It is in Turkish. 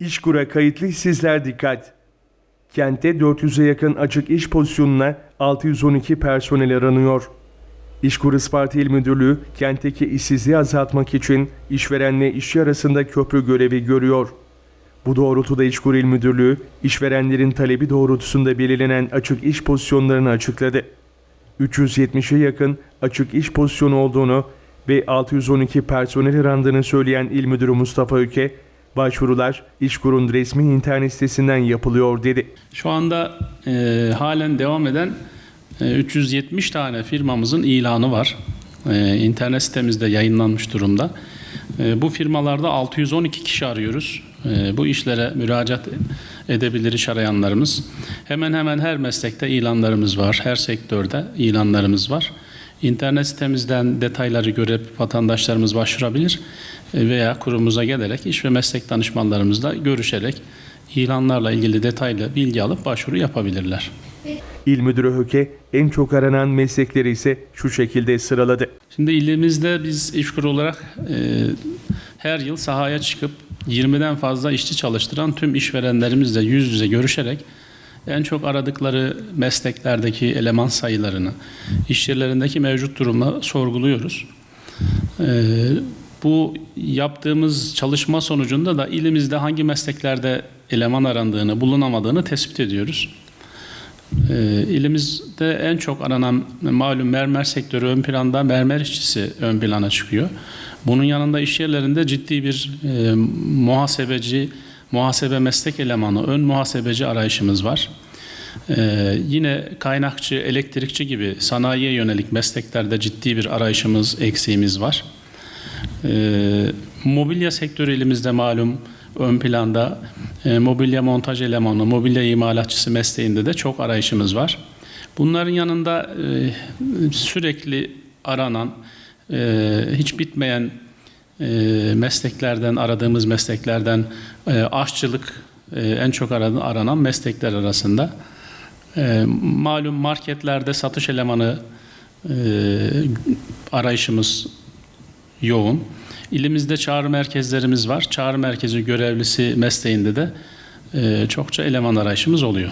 İşkur'a kayıtlı işsizler dikkat. Kentte 400'e yakın açık iş pozisyonuna 612 personel aranıyor. İşkur Isparta İl Müdürlüğü kentteki işsizliği azaltmak için işverenle işçi arasında köprü görevi görüyor. Bu doğrultuda İşkur İl Müdürlüğü işverenlerin talebi doğrultusunda belirlenen açık iş pozisyonlarını açıkladı. 370'e yakın açık iş pozisyonu olduğunu ve 612 personel arandığını söyleyen İl Müdürü Mustafa Öke, başvurular İşkur'un resmi internet sitesinden yapılıyor dedi. Şu anda e, halen devam eden e, 370 tane firmamızın ilanı var. E, internet sitemizde yayınlanmış durumda. E, bu firmalarda 612 kişi arıyoruz. E, bu işlere müracaat edebilir iş arayanlarımız. Hemen hemen her meslekte ilanlarımız var. Her sektörde ilanlarımız var. İnternet sitemizden detayları görüp vatandaşlarımız başvurabilir e, veya kurumumuza gelerek iş ve meslek danışmanlarımızla görüşerek ilanlarla ilgili detaylı bilgi alıp başvuru yapabilirler. İl Müdürü Höke en çok aranan meslekleri ise şu şekilde sıraladı. Şimdi ilimizde biz İşkur olarak e, her yıl sahaya çıkıp 20'den fazla işçi çalıştıran tüm işverenlerimizle yüz yüze görüşerek en çok aradıkları mesleklerdeki eleman sayılarını, iş yerlerindeki mevcut durumu sorguluyoruz. E, bu yaptığımız çalışma sonucunda da ilimizde hangi mesleklerde eleman arandığını, bulunamadığını tespit ediyoruz. E, ilimizde en çok aranan malum mermer sektörü ön planda mermer işçisi ön plana çıkıyor. Bunun yanında iş yerlerinde ciddi bir e, muhasebeci, muhasebe meslek elemanı, ön muhasebeci arayışımız var. E, yine kaynakçı, elektrikçi gibi sanayiye yönelik mesleklerde ciddi bir arayışımız, eksiğimiz var. E, mobilya sektörü elimizde malum ön planda e, mobilya montaj elemanı, mobilya imalatçısı mesleğinde de çok arayışımız var. Bunların yanında e, sürekli aranan, e, hiç bitmeyen mesleklerden, aradığımız mesleklerden e, aşçılık e, en çok aranan, meslekler arasında. E, malum marketlerde satış elemanı arayışımız yoğun. İlimizde çağrı merkezlerimiz var. Çağrı merkezi görevlisi mesleğinde de çokça eleman arayışımız oluyor.